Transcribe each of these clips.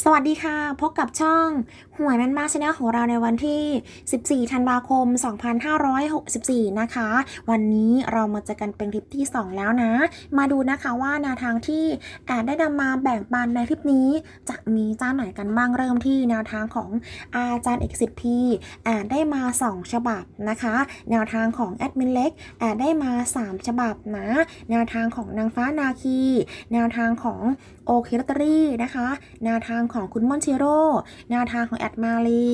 สวัสดีค่ะ พบกับช่องหวยแมนมาชาแนลของเราในวันที่ 14 ธันวาคม 2564 นะคะ วันนี้เรามาเจอกันเป็นคลิปที่ 2 แล้วนะ มาดูนะคะว่าแนวทางที่แอดได้นำมาแบ่งปันในคลิปนี้ จะมีเจ้าไหนกันบ้างเริ่มที่แนวทางของอาจารย์เอกสิทธิ์พีแอดได้มา 2 ฉบับนะคะ แนวทางของแอดมินเล็กแอดได้มา 3 ฉบับนะ แนวทางของนางฟ้านาคี แนวทางของโอเคลอตเตอรี่นะคะแนวทางของคุณม่อนชิโร่แนวทางของแอดมาลี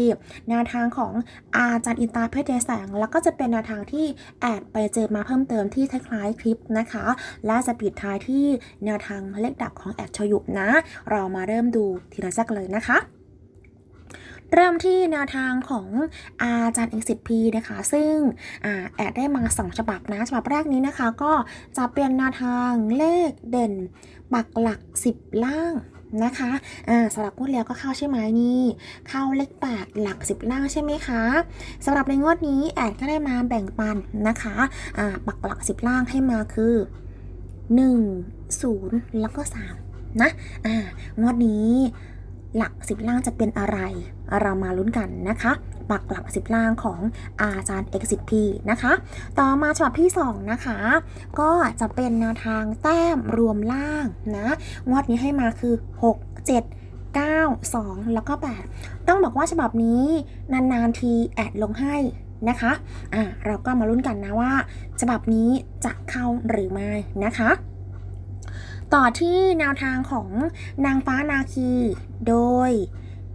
แนวทางของอาจารย์อินตาเพชรเดแสง แล้วก็จะเป็นแนวทางที่แอดไปเจอมาเพิ่มเติมที่คล้ายๆคลิปนะคะ และจะปิดท้ายที่แนวทางเลขดับของแอดชยุนะ เรามาเริ่มดูทีละแรกเลยนะคะเริ่มที่แนวทางของอาจารย์เอกสิทธิ์พีนะคะ ซึ่งอแอดได้มา2ฉบับนะ ฉบับแรกนี้นะคะ ก็จะเป็นแนวทางเลขเด่น ปักหลัก 10 ล่างนะคะอ่าสำหรับงวดแล้วก็เข้าใช่ไหมนี่ เข้าเลข8หลัก10ล่างใช่ไหมคะสำหรับในงวดนี้แอดก็ได้มาแบ่งปันนะคะอ่าปักหลัก10ล่างให้มาคือ1 0แล้วก็3นะอ่างวดนี้หลัก10ล่างจะเป็นอะไร เรามาลุ้นกันนะคะ ปักหลัก10ล่างของอาจารย์เอกสิทธิ์พีนะคะ ต่อมาฉบับที่ 2 นะคะ ก็จะเป็นแนวทางแต้มรวมล่างนะ งวดนี้ให้มาคือ 6 7 9 2 แล้วก็ 8 ต้องบอกว่าฉบับนี้นานๆทีแอดลงให้นะคะ อะเราก็มาลุ้นกันนะว่า ฉบับนี้จะเข้าหรือไม่นะคะต่อที่แนวทางของนางฟ้านาคี โดย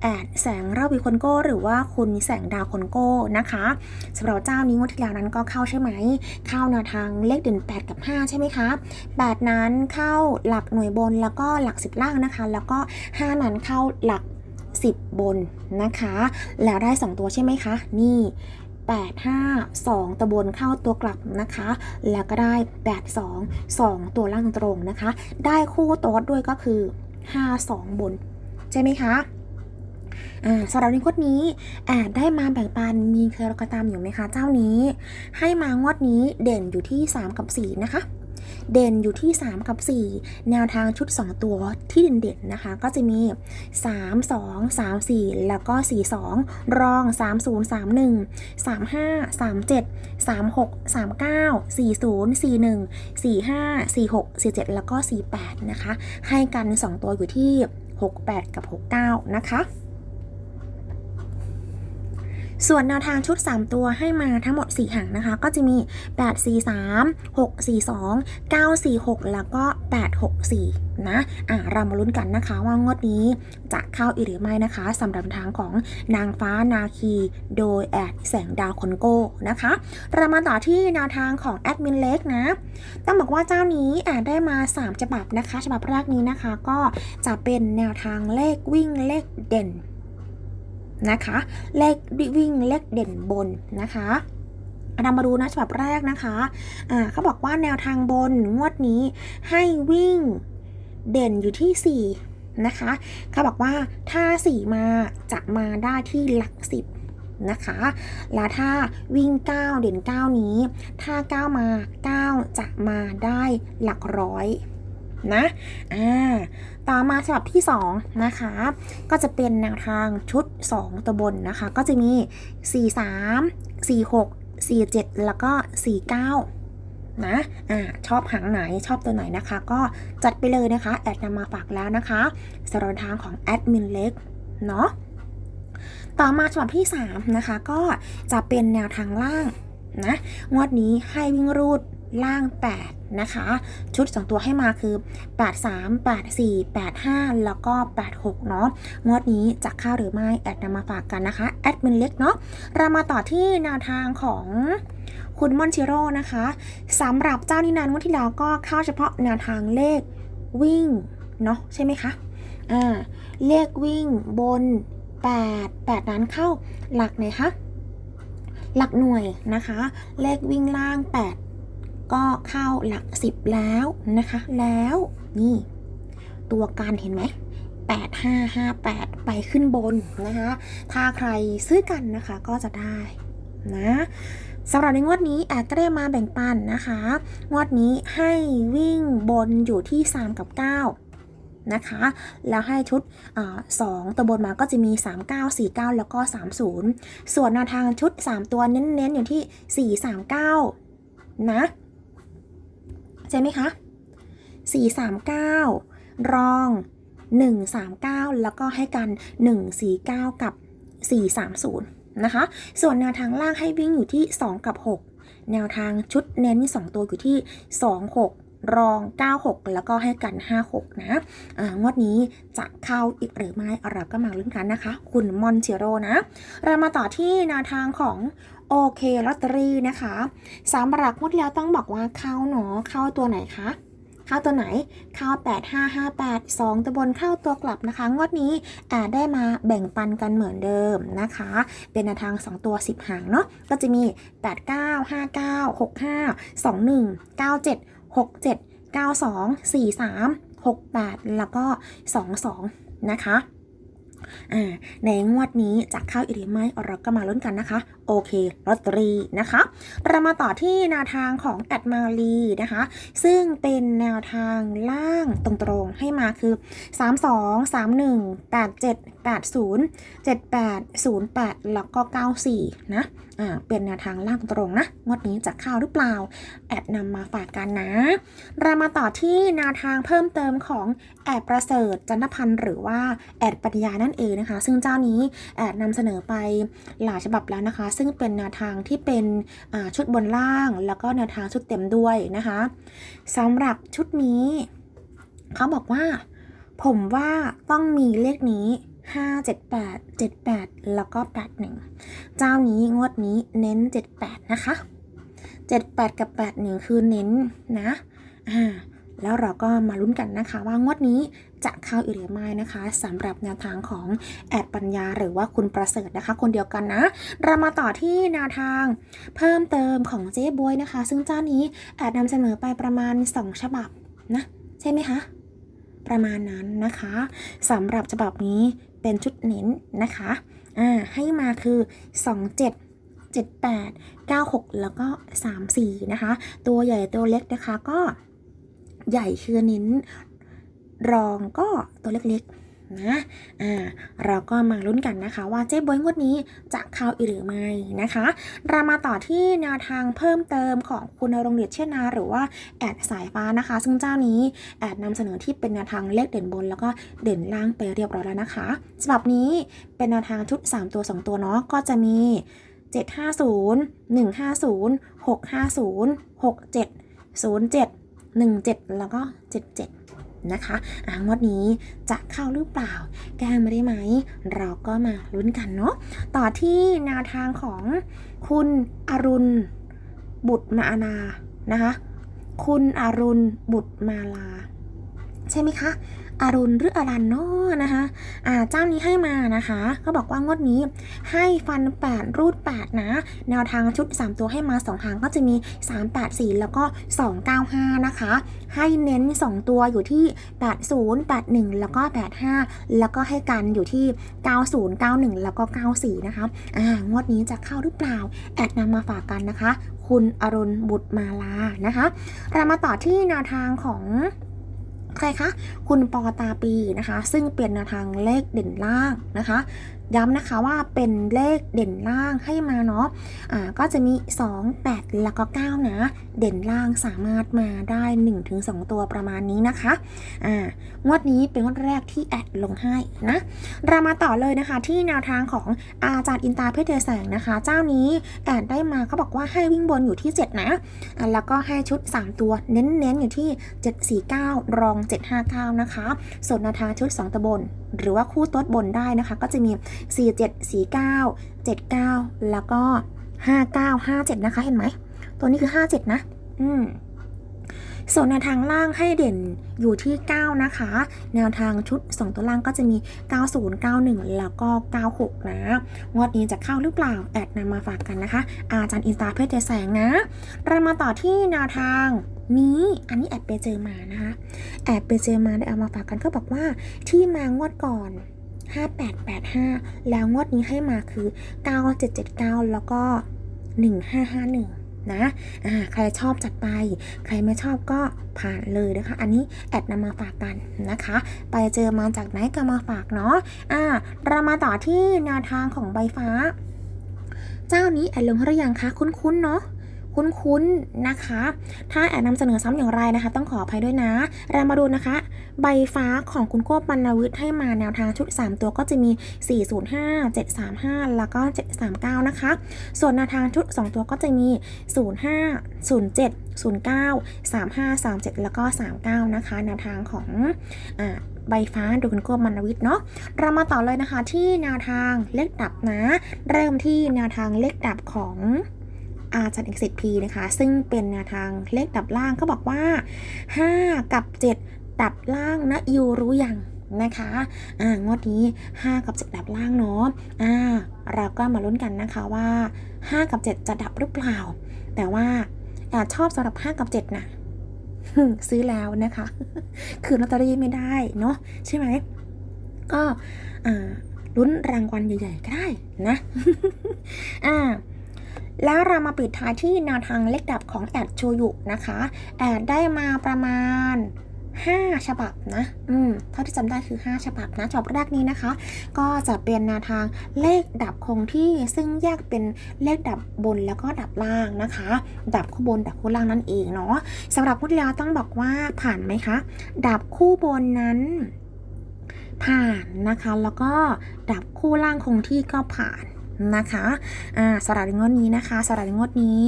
แอดแสงระวีคนโก้ หรือว่าคุณแสงดาวคนโก้นะคะสำหรับเจ้านี้งวดที่แล้วนั้นก็เข้าใช่ไหม เข้าแนวทางเลขเด่น 8 กับ 5 ใช่ไหมคะ 8 นั้นเข้าหลักหน่วยบนแล้วก็หลัก 10 ล่างนะคะ แล้วก็ 5 นั้นเข้าหลัก 10 บนนะคะ แล้วได้ 2 ตัวใช่ไหมคะ นี่8 5 2ตัวบนเข้าตัวกลับนะคะ แล้วก็ได้ 8 2 2 ตัวล่างตรงนะคะ ได้คู่โต๊ดด้วยก็คือ 5 2 บน ใช่ไหมคะ สำหรับในงวดนี้แอดได้มาแบ่งปันมีเคยรกตามอยู่ไหมคะ เจ้านี้ ให้มางวดนี้เด่นอยู่ที่ 3 กับ 4 นะคะ เด่นอยู่ที่ 3 กับ 4 แนวทางชุด 2 ตัวที่เด่นๆนะคะ ก็จะมี 3 2 3 4 แล้วก็ 4 2 รอง 3 0 3 1 3 5 3 7 3 6 3 9 4 0 4 1 4 5 4 6 4 7 แล้วก็ 48 นะคะ ให้กัน 2 ตัวอยู่ที่ 68 กับ 69 นะคะ ส่วนแนวทางชุด 3 ตัวให้มาทั้งหมด 4หางนะคะ ก็จะมี 8 4 3 6 4 2 9 4 6 แล้วก็ 8 6 4 นะอะเรามาลุ้นกันนะคะว่างวดนี้จะเข้าอีกหรือไม่นะคะสำหรับทางของนางฟ้านาคีโดยแอดแสงดาวคนโก้นะคะเรามาต่อที่แนวทางของแอดมินเล็กนะ ต้องบอกว่าเจ้านี้แอดได้มา 3 ฉบับนะคะ ฉบับแรกนี้นะคะก็จะเป็นแนวทางเลขวิ่งเลขเด่น นะคะ เลขวิ่งเลขเด่นบนนะคะเรามาดูนะฉบับแรกนะคะอ่าเขาบอกว่าแนวทางบนงวดนี้ให้วิ่งเด่นอยู่ที่ 4 นะคะ เขาบอกว่าถ้า 4 มาจะมาได้ที่หลัก 10 นะคะ แล้วถ้าวิ่ง 9 เด่น 9 นี้ ถ้า 9 มา 9 จะมาได้หลักร้อย นะอ่าต่อมาฉบับที่2นะคะ ก็จะเป็นแนวทางชุด 2 ตัวบนนะคะ ก็จะมี 4 3 4 6 4 7 แล้วก็ 49 นะ อ่า ชอบหางไหนชอบตัวไหนนะคะ ก็จัดไปเลยนะคะ แอดนำมาฝากแล้วนะคะสรับทางของแอดมินเล็ก เนาะ ต่อมาฉบับที่ 3 นะคะ ก็จะเป็นแนวทางล่างนะ งวดนี้ให้วิ่งรูด ล่าง 8 นะคะ ชุด 2 ตัวให้มาคือ 8 3 8 4 8 5 แล้วก็ 8 6 เนาะงวดนี้จะเข้าหรือไม่ แอดนำมาฝากกันนะคะ แอดมินเล็กเนาะเรามาต่อที่แนวทางของคุณมอนชิโร่นะคะสำหรับเจ้านินันงวดที่แล้วก็เข้าเฉพาะแนวทางเลขวิ่ง เนาะใช่ไหมคะอ่าเลขวิ่งบน 8 8 นั้นเข้าหลักไหนคะหลักหน่วยนะคะ เลขวิ่งล่าง 8 ก็เข้าหลัก10แล้วนะคะ แล้วนี่ตัวการเห็นไหม8 5 5 8 ไปขึ้นบนนะคะ ถ้าใครซื้อกันนะคะก็จะได้นะสำหรับในงวดนี้แอดก็ได้มาแบ่งปันนะคะ งวดนี้ให้วิ่งบนอยู่ที่ 3 กับ 9 นะคะ แล้วให้ชุดอาสองตัวบนมาก็จะมี 39 49 แล้วก็ 30 ส่วนแนวทางชุด 3 ตัวเน้นๆอยู่ที่ 439 นะ ใช่ไหมคะ 439 รอง 139 แล้วก็ให้กัน 149 กับ 430 นะคะ ส่วนแนวทางล่างให้วิ่งอยู่ที่ 2 กับ 6 แนวทางชุดเน้น 2 ตัวอยู่ที่ 2 6รอง 96 แล้วก็ให้กัน 56 นะอ่างวดนี้จะเข้าอีกหรือไม่เราก็มาลุ้นกันนะคะ คุณมอนเชโรนะ เรามาต่อที่แนวทางของ โอเคลอตเตอรี่นะคะสำหรับงวดแล้วต้องบอกว่าเข้าเนาะเข้าตัวไหนคะเข้าตัวไหนเข้า8558 2 ตัวบนเข้าตัวกลับนะคะ งวดนี้อาจได้มาแบ่งปันกันเหมือนเดิมนะคะ เป็นแนวทาง 2 ตัว 10 หางเนาะก็จะมี 89 59 65 21 97 67 92 43 68 แล้วก็ 22 นะคะอ่าในงวดนี้จะเข้าอีกหรือไม่เราก็มาลุ้นกันนะคะโอเคลอตเตอรี่นะคะ เรามาต่อที่แนวทางของแอดมาลีนะคะ ซึ่งเป็นแนวทางล่างตรงๆให้มาคือ 32 31 87 80 78 08 แล้วก็ 94 นะอ่าเป็นแนวทางล่างตรงๆนะงวดนี้จะเข้าหรือเปล่า แอดนำมาฝากกันนะ เรามาต่อที่แนวทางเพิ่มเติมของแอดประเสริฐจันทพันธ์หรือว่าแอดปัญญานั่นเองนะคะ ซึ่งเจ้านี้แอดนำเสนอไปหลายฉบับแล้วนะคะซึ่งเป็นแนวทางที่เป็นชุดบนล่าง แล้วก็แนวทางชุดเต็มด้วยนะคะสำหรับชุดนี้เขาบอกว่า ผมว่าต้องมีเลขนี้ 5 7 8 7 8 แล้วก็ 81 เจ้านี้งวดนี้เน้น 78 นะคะ 78 กับ 81 คือเน้นนะอ่าแล้วเราก็มาลุ้นกันนะคะว่างวดนี้ จะเข้าอีกหรือไม่นะคะสำหรับแนวทางของแอดปัญญาหรือว่าคุณประเสริฐนะคะ คนเดียวกันนะ เรามาต่อที่แนวทางเพิ่มเติมของเจ๊บวยนะคะ ซึ่งเจ้านี้แอดนำเสนอไปประมาณ 2 ฉบับนะใช่ไหมคะประมาณนั้นนะคะสำหรับฉบับนี้เป็นชุดเน้นนะคะอ่าให้มาคือ 27 78 96 แล้วก็ 34 นะคะ ตัวใหญ่ตัวเล็กนะคะก็ใหญ่คือเน้น รองก็ตัวเล็กๆนะอ่าเราก็มาลุ้นกันนะคะว่าเจ๊บวยงวดนี้จะเข้าอีกหรือไม่นะคะ เรามาต่อที่แนวทางเพิ่มเติมของคุณนรงเดชเชนาหรือว่าแอดสายฟ้านะคะ ซึ่งเจ้านี้แอดนำเสนอที่เป็นแนวทางเลขเด่นบน แล้วก็เด่นล่างไปเรียบร้อยแล้วนะคะฉบับนี้เป็นแนวทางชุด 3 ตัว 2 ตัวเนาะก็จะมี 750 150 650 67 07 17 แล้วก็ 77 นะคะอ่างวดนี้จะเข้าหรือเปล่า แก้มาได้ไหม เราก็มาลุ้นกันเนาะต่อที่แนวทางของคุณอรุณบุตรมานานะคะ คุณอรุณบุตรมาลา ใช่ไหมคะ อรุณหรืออรันเนาะนะคะอ่าเจ้านี้ให้มานะคะเขาบอกว่างวดนี้ให้ฟัน 8 รูด 8 นะ แนวทางชุด 3 ตัวให้มา2ทางก็จะมี 3 8 4 แล้วก็ 295 นะคะ ให้เน้น 2 ตัวอยู่ที่ 80 81 แล้วก็ 85 แล้วก็ให้กันอยู่ที่ 90 91 แล้วก็ 94 นะคะอ่างวดนี้จะเข้าหรือเปล่า แอดนำมาฝากกันนะคะ คุณอรุณบุตรมาลานะคะ เรามาต่อที่แนวทางของ ใครคะ คุณปอตาปีนะคะ ซึ่งเป็นแนวทางเลขเด่นล่างนะคะ ย้ำนะคะว่าเป็นเลขเด่นล่างให้มาเนาะอ่าก็จะมี 2 8 แล้วก็ 9 นะ เด่นล่างสามารถมาได้ 1-2 ตัวประมาณนี้นะคะอ่างวดนี้เป็นงวดแรกที่แอดลงให้นะเรามาต่อเลยนะคะที่แนวทางของอาจารย์อินตาเพชรเดชแสงนะคะ เจ้านี้แอดได้มาเขาบอกว่าให้วิ่งบนอยู่ที่ 7 นะอ่าแล้วก็ให้ชุด 3 ตัวเน้นๆอยู่ที่ 749 รอง 759 นะคะส่วนนวทางชุด 2ตะบนหรือว่าคู่โต๊ดบนได้นะคะ ก็จะมี47 49 79 แล้วก็ 59 57 นะคะ เห็นไหม ตัวนี้คือ 57 นะ อืมส่วนแนวทางล่างให้เด่นอยู่ที่ 9 นะคะ แนวทางชุด 2 ตัวล่างก็จะมี 90 91 แล้วก็ 96 นะ งวดนี้จะเข้าหรือเปล่า แอดนำมาฝากกันนะคะ อาจารย์อินสตาเพชรเจแสงนะ เรามาต่อที่แนวทางนี้ อันนี้แอดไปเจอมานะคะ แอบไปเจอมาได้เอามาฝากกันก็บอกว่าที่มางวดก่อน 5885 แล้วงวดนี้ให้มาคือ 9779 แล้วก็ 1551นะอ่าใครชอบจัดไป ใครไม่ชอบก็ผ่านเลยนะคะ อันนี้แอดนำมาฝากกันนะคะ ไปเจอมาจากไหนก็มาฝากเนาะ อ่า เรามาต่อที่แนวทางของใบฟ้า เจ้านี้แอดลงหรือยังคะ คุ้นๆเนาะคุ้นๆนะคะ ถ้าแอดนำเสนอซ้ำอย่างไรนะคะ ต้องขออภัยด้วยนะ เรามาดูนะคะ ใบฟ้าของคุณโก้ปันวิทย์ให้มาแนวทางชุด 3 ตัวก็จะมี 405 735 แล้วก็ 739 นะคะ ส่วนแนวทางชุด 2 ตัวก็จะมี 05 07 09 35 37 แล้วก็ 39 นะคะ แนวทางของอ่าใบฟ้าโดยคุณโก้มันวิทย์เนาะเรามาต่อเลยนะคะที่แนวทางเลขดับนะ เริ่มที่แนวทางเลขดับของอาจารย์เอกสิทธิ์พีนะคะ ซึ่งเป็นแนวทางเลขดับล่างก็บอกว่า 5 กับ 7 ดับล่างนะยูรู้ยังนะคะอ่างวดนี้ 5 กับ 7 ดับล่างเนาะอ่าเราก็มาลุ้นกันนะคะว่า 5 กับ 7 จะดับหรือเปล่า แต่ว่าแอบชอบสำหรับ 5 กับ 7 นะ ซื้อแล้วนะคะ คือลอตเตอรี่ไม่ได้เนาะใช่ไหม ก็อ่าลุ้นรางวัลใหญ่ๆก็ได้นะอ่าแล้วเรามาปิดท้ายที่แนวทางเลขดับของแอดโชยุนะคะ แอดได้มาประมาณ 5 ฉบับนะ อืม เท่าที่จำได้คือ 5 ฉบับนะ ฉบับแรกนี้นะคะ ก็จะเป็นแนวทางเลขดับคงที่ ซึ่งแยกเป็นเลขดับบนแล้วก็ดับล่างนะคะ ดับคู่บนดับคู่ล่างนั่นเองเนาะสำหรับพุทธแล้วต้องบอกว่าผ่านไหมคะ ดับคู่บนนั้นผ่านนะคะ แล้วก็ดับคู่ล่างคงที่ก็ผ่าน นะคะอ่าสำหรับในงวดนี้นะคะสำหรับในงวดนี้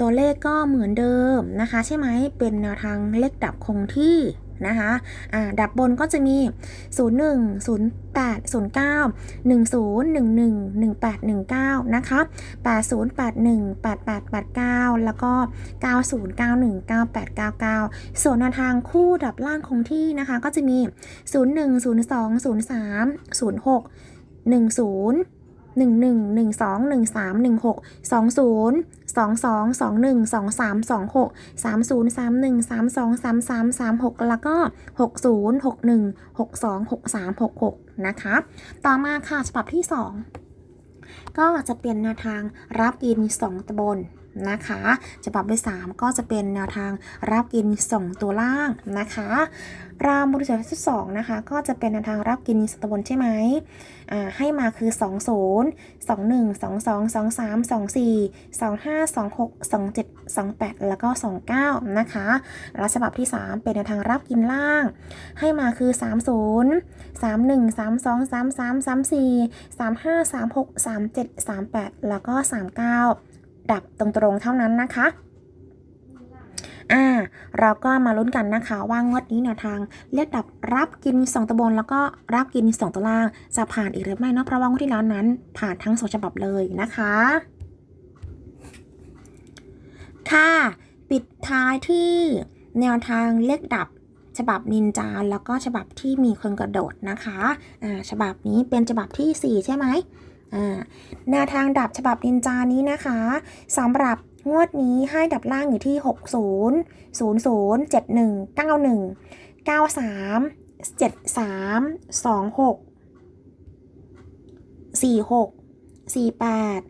ตัวเลขก็เหมือนเดิมนะคะ ใช่ไหมเป็นแนวทางเลขดับคงที่นะคะอ่าดับบนก็จะมี 0 1 0 8 0 9 1 0 1 1 1 8 1 9 นะคะ 80 81 88 89 แล้วก็ 90 91 98 99 ส่วนแนวทางคู่ดับล่างคงที่นะคะ ก็จะมี 01 02 03 06 10 หนึ่งหนึ่งหนึ่งสองหนึ่งสามหนึ่งหกสองศูนย์สองสองสองหนึ่งสองสามสองหกสามศูนย์สามหนึ่งสามสองสามสามสามหกแล้วก็หกศูนย์หกหนึ่งหกสองหกสามหกหกนะคะ ต่อมาค่ะฉบับที่สองก็จะเป็นแนวทางรับกินสองตะบนนะคะฉบับที่สามก็จะเป็นแนวทางรับกินสองตัวล่างนะคะ รามบริษัทที่สองนะคะ ก็จะเป็นแนวทางรับกินสองตะบนใช่ไหม ให้มาคือ 2 0 2 1 2 2 2 3 2 4 2 5 2 6 2 7 2 8 แล้วก็ 29 นะคะแล้วฉบับที่ 3 เป็นแนวทางรับกินล่าง ให้มาคือ 3 0 3 1 3 2 3 3 3 4 3 5 3 6 3 7 3 8 แล้วก็ 39 ดับตรงๆเท่านั้นนะคะ อ่าเราก็มาลุ้นกันนะคะว่างวดนี้แนวทางเรียกดับรับกิน 2ตะบนแล้วก็รับกิน 2ตัวล่างจะผ่านอีกหรือไม่เนาะเพราะว่างวดที่แล้วนั้น ผ่านทั้งสองฉบับเลยนะคะ ค่ะ ปิดท้ายที่แนวทางเลขดับฉบับนินจาแล้วก็ฉบับที่มีคนกระโดดนะคะอ่าฉบับนี้เป็นฉบับที่ 4 ใช่ไหมอ่าแนวทางดับฉบับนินจานี้นะคะสำหรับ งวดนี้ให้ดับล่างอยู่ที่ 60 00 71 91 93 73 26 46 48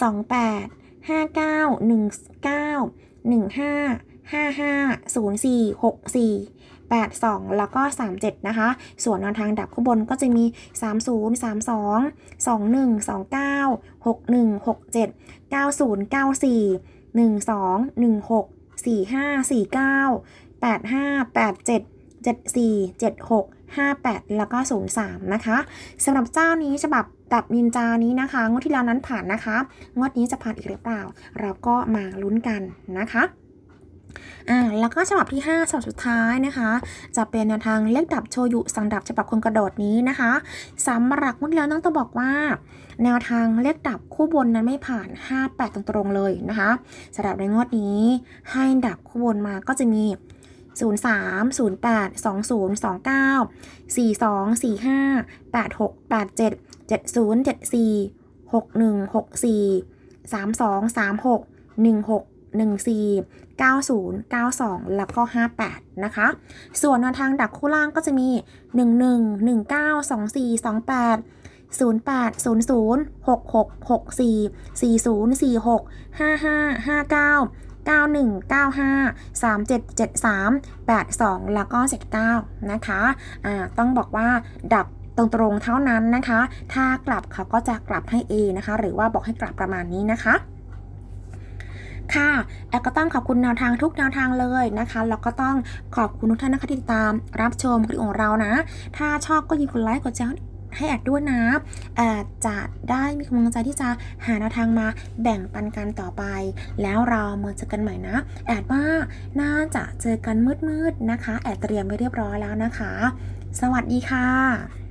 28 59 19 15 55 04 64 82 แล้วก็ 37 นะคะ ส่วนแนวทางดับข้างบนก็จะมี 30 32 21 29 61 67 90 94 12 16 45 49 85 87 74 76 58 แล้วก็ 03 นะคะสำหรับเจ้านี้ฉบับดับนินจานี้นะคะ งวดที่แล้วนั้นผ่านนะคะ งวดนี้จะผ่านอีกหรือเปล่า เราก็มาลุ้นกันนะคะ อ่าแล้วก็ฉบับที่ 5 ฉบับสุดท้ายนะคะ จะเป็นแนวทางเลขดับโชยุสังดับฉบับคนกระโดดนี้นะคะสำหรับงวดที่แล้วต้องต้องบอกว่า แนวทางเลขดับคู่บนนั้นไม่ผ่าน 58 ตรงๆเลยนะคะสำหรับในงวดนี้ให้ดับคู่บนมาก็จะมี03 08 20 29 42 45 86 87 70 74 61 64 32 36 16 14 90 92 แล้วก็ 58 นะคะ ส่วนแนวทางดับคู่ล่างก็จะมี 11 19 24 28 0800 6664 4046 5559 9195 3773 82 แล้วก็ 79 นะคะ อ่า ต้องบอกว่าดับตรงๆเท่านั้นนะคะ ถ้ากลับเขาก็จะกลับให้เองนะคะ หรือว่าบอกให้กลับประมาณนี้นะคะ ค่ะแอลก็ต้องขอบคุณแนวทางทุกแนวทางเลยนะคะแล้วก็ต้องขอบคุณทุกท่านนะคะที่ติดตามรับชมคลิปของเรานะ ถ้าชอบก็ยินกดไลค์กดแชร์ให้แอดด้วยนะแอดจะได้มีกำลังใจที่จะหาแนวทางมาแบ่งปันกันต่อไป แล้วเรามาเจอกันใหม่นะ แอดว่าน่าจะเจอกันมืดๆนะคะ แอดเตรียมไว้เรียบร้อยแล้วนะคะ สวัสดีค่ะ